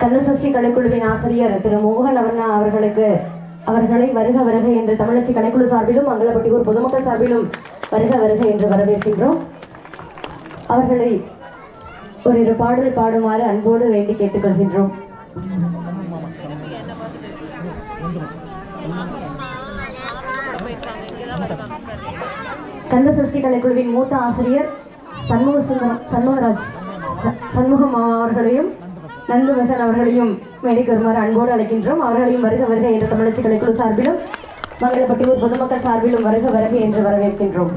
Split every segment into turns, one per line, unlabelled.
கந்தசஷ்டி கலைக்குழுவின் ஆசிரியர் திரு மோகன் அவர்னா அவர்களுக்கு அவர்களை வருக வருக என்று தமிழச்சி கலைக்குழு சார்பிலும் மங்களப்பட்டியூர் பொதுமக்கள் சார்பிலும் வருக வருக என்று வரவேற்கின்றோம். அவர்களை ஒரு இரு பாடல் பாடுமாறு அன்போடு வேண்டி கேட்டுக்கொள்கின்றோம். கந்தசஷ்டி கலைக்குழுவின் மூத்த ஆசிரியர் சண்முக சண்முகராஜ் சண்முகம் அவர்களையும் நந்தவசன் அவர்களையும் மேடைக்கு அன்போடு அழைக்கின்றோம். அவர்களையும் வருக வருக என்ற தமிழச்சி கலைக்குழு சார்பிலும் மங்களப்பட்டியூர் பொதுமக்கள் சார்பிலும் வருக வருக என்று வரவேற்கின்றோம்.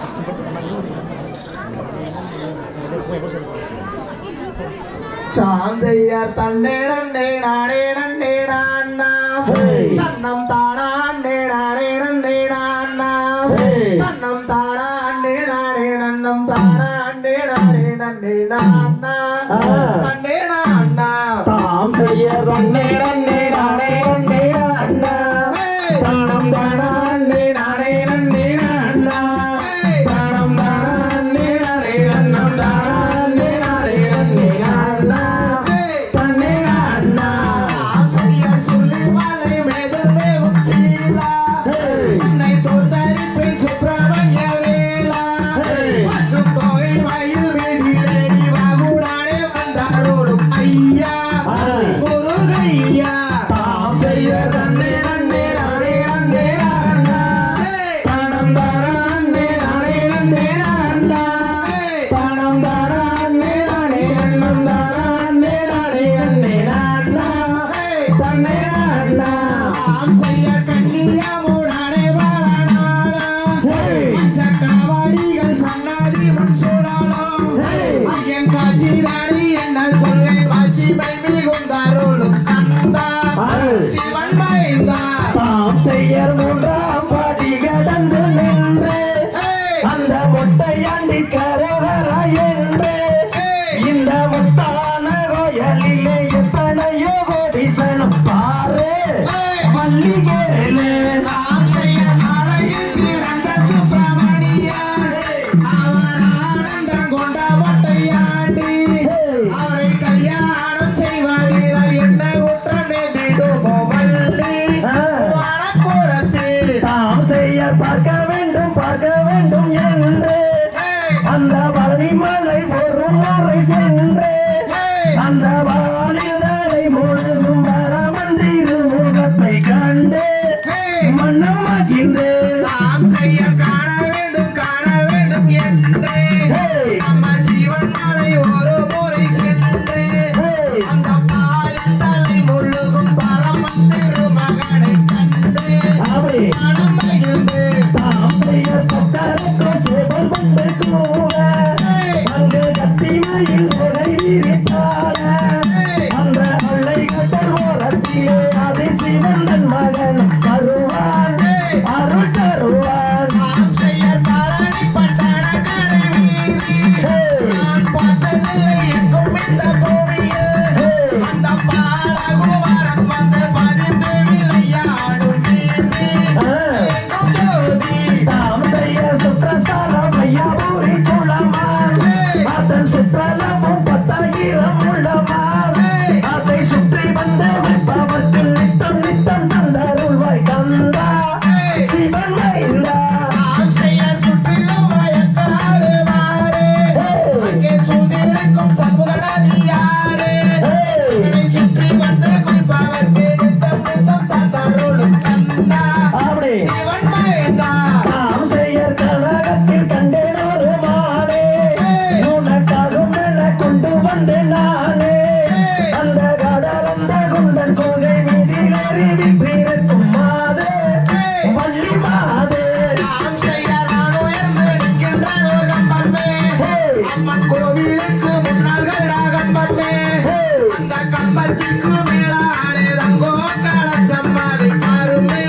கஷ்டப்பட்டு சாந்தையார் தன்னே நன்னே நானே நன்னே நான்னா. தன்னம் தானா அண்ணே நானே நன்னே நான்னா.
தன்னம் தானா அண்ணே நன்னம் தானா அண்ணே நன்னே நான்னா. தன்னே நான்னா.
தாம் செய்ய
தன்னே வன்மைதான்
தாம்
மூன்றாம்
central. அம்மன் கோவிலுக்கு முன்னால் கடாகம்பண்ணே அந்த கம்பத்திற்கு மேலாலே தங்கோ கலசம்மாதை பாருமே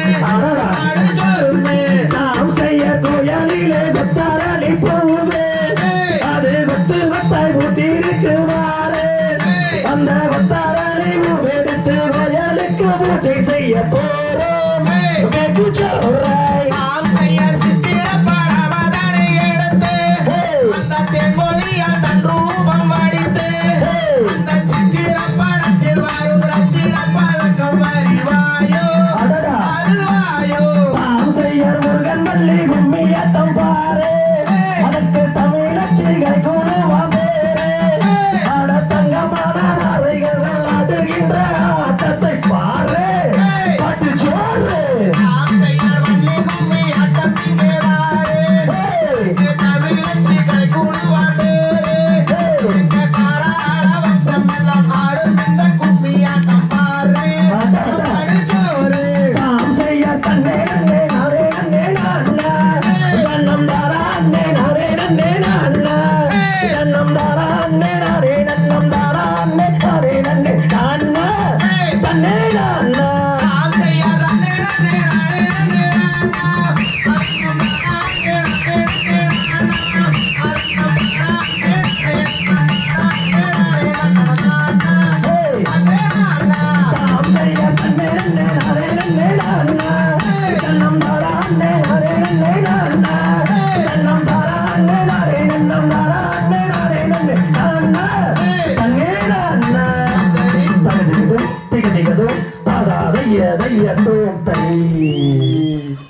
நாம் செய்ய
கோயிலே தத்தாரளி போ Hallelujah.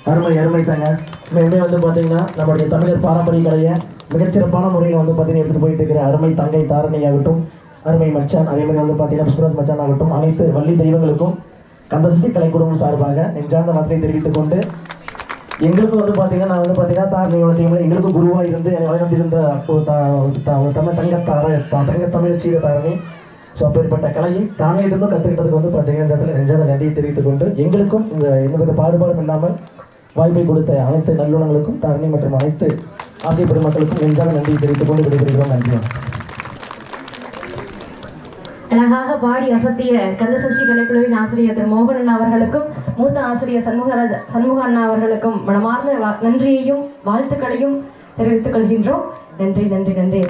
அருமை அருமை தாங்க. மேலே வந்து பார்த்தீங்கன்னா நம்மளுடைய தமிழர் பாரம்பரிய கலையை மிகச்சிறப்பான முறையில் வந்து பார்த்தீங்கன்னா எடுத்துகிட்டு போயிட்டு இருக்கிற அருமை தங்கை தாரணி ஆகட்டும் அருமை மச்சான் அதே மாதிரி வந்து பார்த்தீங்கன்னா புஷ்பராஜ் மச்சான் ஆகட்டும் அனைத்து வள்ளி தெய்வங்களுக்கும் கந்தசக்தி கலை குடும்பம் சார்பாக நெஞ்சார்ந்த வார்த்தையை தெரிவித்துக் கொண்டு எங்களுக்கும் வந்து பார்த்தீங்கன்னா நான் வந்து பார்த்தீங்கன்னா தாரணியோட டீமில் எங்களுக்கும் குருவாக இருந்து என்னை வழிநடத்தியிருந்த ஒரு தமிழ் தங்கத்தார தங்கத்தமிழ் தங்க சீர தாரணி. ஸோ அப்பேற்பட்ட கலையை தாங்கிட்டிருந்தும் கற்றுக்கிட்டதுக்கு வந்து பார்த்தீங்கன்னா இந்த இடத்துல நெஞ்சாத நன்றியை தெரிவித்துக் கொண்டு எங்களுக்கும் இந்த எந்தவித பாடுபாடும் இல்லாமல் வாய்ப்பை கொடுத்த அனைத்து நல்லுணங்களுக்கும் தாரணி மற்றும் அனைத்து ஆசை பெருமக்களுக்கும் நெஞ்சாத நன்றியை தெரிவித்துக் கொண்டு விடைபெறுகிறோம். நன்றி.
அழகாக பாடி அசத்திய கந்தசஷ்டி கலைக்குழுவின் ஆசிரியர் திரு மோகனன் அவர்களுக்கும் மூத்த ஆசிரியர் சண்முகராஜ் சண்முக அண்ணா அவர்களுக்கும் மனமார்ந்த வா- நன்றியையும் வாழ்த்துக்களையும் தெரிவித்துக் கொள்கின்றோம். நன்றி நன்றி நன்றி